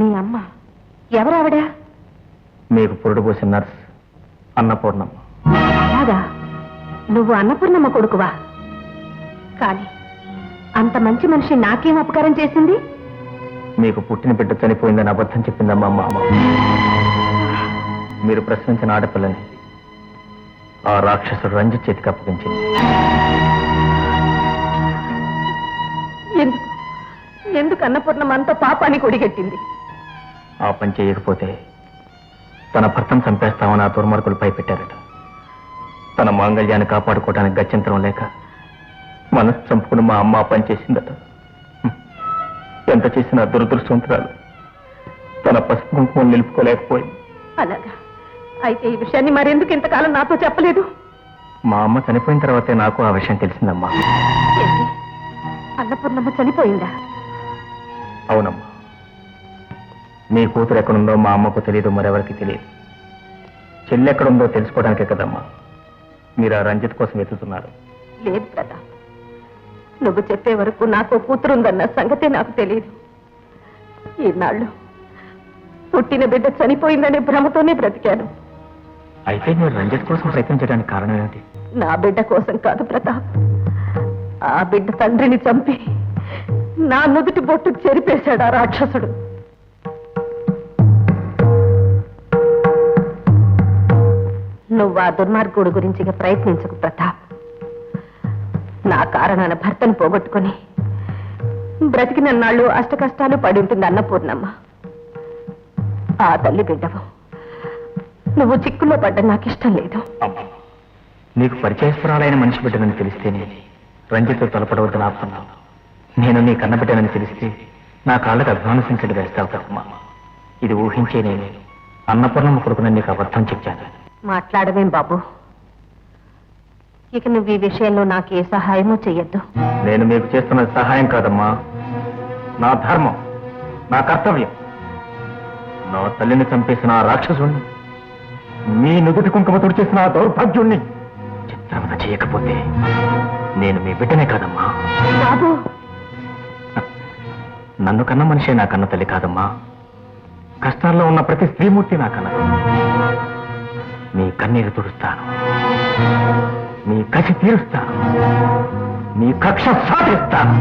మీ అమ్మ ఎవరావిడ? మీకు పురుడు పోసిన నర్స్ అన్నపూర్ణమ్మ. అలాగా నువ్వు అన్నపూర్ణమ్మ కొడుకువా? కానీ అంత మంచి మనిషి నాకేం అపకారం చేసింది? మీకు పుట్టిన బిడ్డ చనిపోయిందని అబద్ధం చెప్పిందమ్మా మా అమ్మ మీరు ప్రశ్నించిన ఆడపిల్లని ఆ రాక్షసుడు రంజిత్ చేతికి అప్పగించింది. ఎందుకు? ఎందుకు అన్నపూర్ణమ్మ అంత పాపాన్ని కొడిగట్టింది ఆ పని చేయకపోతే తన భర్తను చంపేస్తామని ఆ దుర్మార్గులు భయపెట్టారట. తన మాంగళ్యాన్ని కాపాడుకోవడానికి గత్యంతరం లేక మనసు చంపుకుని మా అమ్మ పని చేసిందట. ఎంత చేసినా దురదృష్టవంతురాలు తన పసుపు కుంకుమం నిలుపుకోలేకపోయింది. అలాగా. అయితే ఈ విషయాన్ని మరెందుకు ఇంతకాలం నాతో చెప్పలేదు? మా అమ్మ చనిపోయిన తర్వాతే నాకు ఆ విషయం తెలిసిందమ్మా. అన్నపూర్ణమ్మ చనిపోయిందా? అవునమ్మా. మీ కూతురు ఎక్కడుందో మా అమ్మకు తెలియదు మరెవరికి తెలియదు చెల్లి ఎక్కడుందో తెలుసుకోవడానికే కదమ్మా. మీరు ఆ రంజిత్ కోసం వెతుకుతున్నారు. లేదు ప్రతాప్ నువ్వు చెప్పే వరకు నాకు కూతురుందన్న సంగతే నాకు తెలియదు ఈనాళ్ళు పుట్టిన బిడ్డ చనిపోయిందనే భ్రమతోనే బ్రతికాను. అయితే మీరు రంజిత్ కోసం ప్రయత్నించడానికి కారణం ఏమిటి? నా బిడ్డ కోసం కాదు ప్రతాప్ ఆ బిడ్డ తండ్రిని చంపి నా నుదుటి బొట్టు చెరిపేశాడు ఆ రాక్షసుడు. నువ్వు ఆ దుర్మార్గుడు గురించి ప్రయత్నించకు ప్రతాప్. నా కారణాన భర్తను పోగొట్టుకుని బ్రతికిన నాళ్ళు అష్ట కష్టాలు పడి ఉంటుంది అన్నపూర్ణమ్మ. ఆ తల్లి బిడ్డవు. నువ్వు చిక్కులో పడ్డ నాకు ఇష్టం లేదు నీకు పరిచయస్పురాలైన మనిషి బిడ్డనని తెలిస్తేనే రంజిత్ తలపడవద్దని ఆపుతున్నావు. నేను నీ కన్న బిడ్డనని తెలిస్తే నా కాళ్ళకు అభిమానసించడు వేస్తావు ఇది ఊహించే నేను. అన్నపూర్ణమ్మ కొడుకునని నీకు అబద్ధం చెప్పాను. మాట్లాడవేం బాబు. ఇక నువ్వు ఈ విషయంలో నాకు ఏ సహాయమూ చెయ్యొద్దు. నేను మీకు చేస్తున్న సహాయం కాదమ్మా. నా ధర్మం నా కర్తవ్యం. నా తల్లిని చంపేసిన ఆ రాక్షసుణ్ణి మీ నుదుటి కుంకుమ తుడిచేసిన ఆ దౌర్భాగ్యుణ్ణి చిత్రవద చేయకపోతే నేను మీ బిడ్డనే కాదమ్మా. బాబు. నన్ను కన్న మనిషే నా కన్న తల్లి కాదమ్మా. కష్టాల్లో ఉన్న ప్రతి స్త్రీమూర్తి నా కన్న మీ కన్నీరు తుడుస్తాను. మీ కసి తీరుస్తాను. మీ కక్ష సాధిస్తాను.